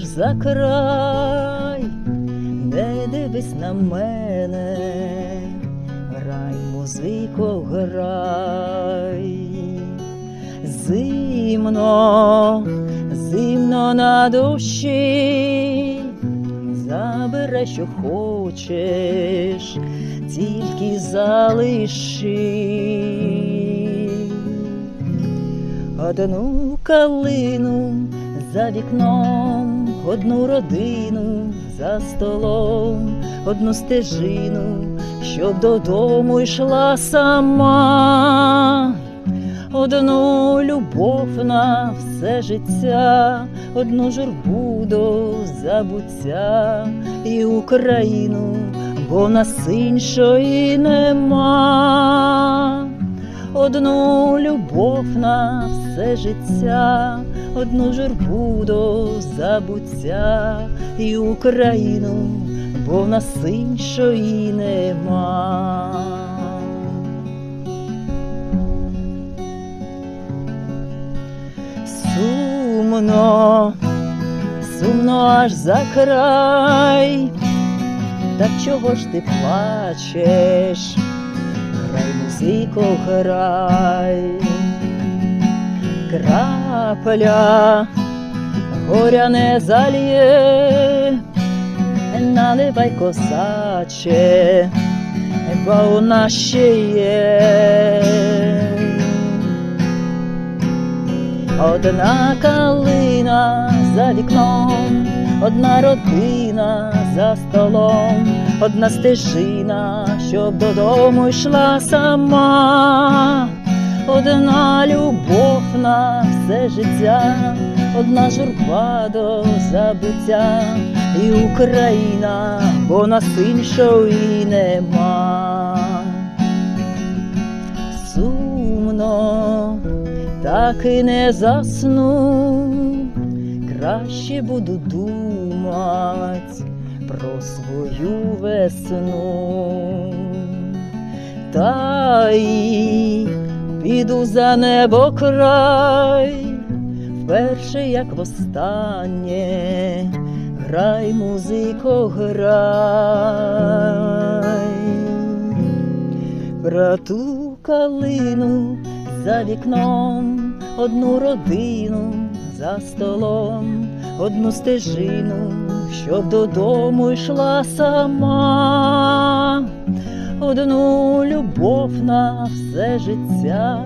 аж за край, не дивись на мене, грай, музико, грай, зимно, зимно на душі, забирай, що хочеш, тільки залиши. Одну калину за вікном, одну родину за столом, одну стежину, щоб додому йшла сама, одну любов на все життя, одну журбу до забуття і Україну, бо нас іншої нема. Одну любов на все життя, одну журбу до забуття і Україну, бо в нас іншої нема. Сумно, сумно аж за край, так чого ж ти плачеш? Грай, музико, грай, крапля горя не зальє, наливай косаче, бо у нас ще є. Одна калина за вікном, одна родина за столом, одна стежина, щоб додому йшла сама, одна любов на все життя, одна журба до забуття, і Україна, бо нас іншої нема. Сумно так і не засну, краще буду думать про свою весну. Та й піду за небо край, вперше, як востаннє, грай, музико, грай. Про ту калину за вікном, одну родину за столом, одну стежину, щоб додому йшла сама, одну любов на все життя,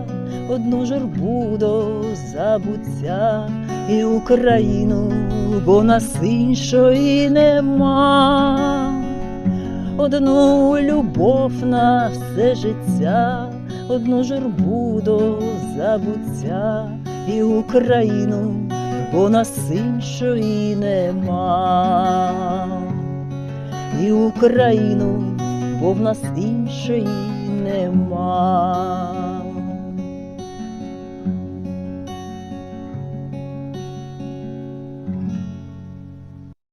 одну журбу до забуття. І Україну, бо нас іншої нема. Одну любов на все життя, одну журбу до забуття. І Україну, бо нас іншої нема, і Україну, бо в нас іншої нема.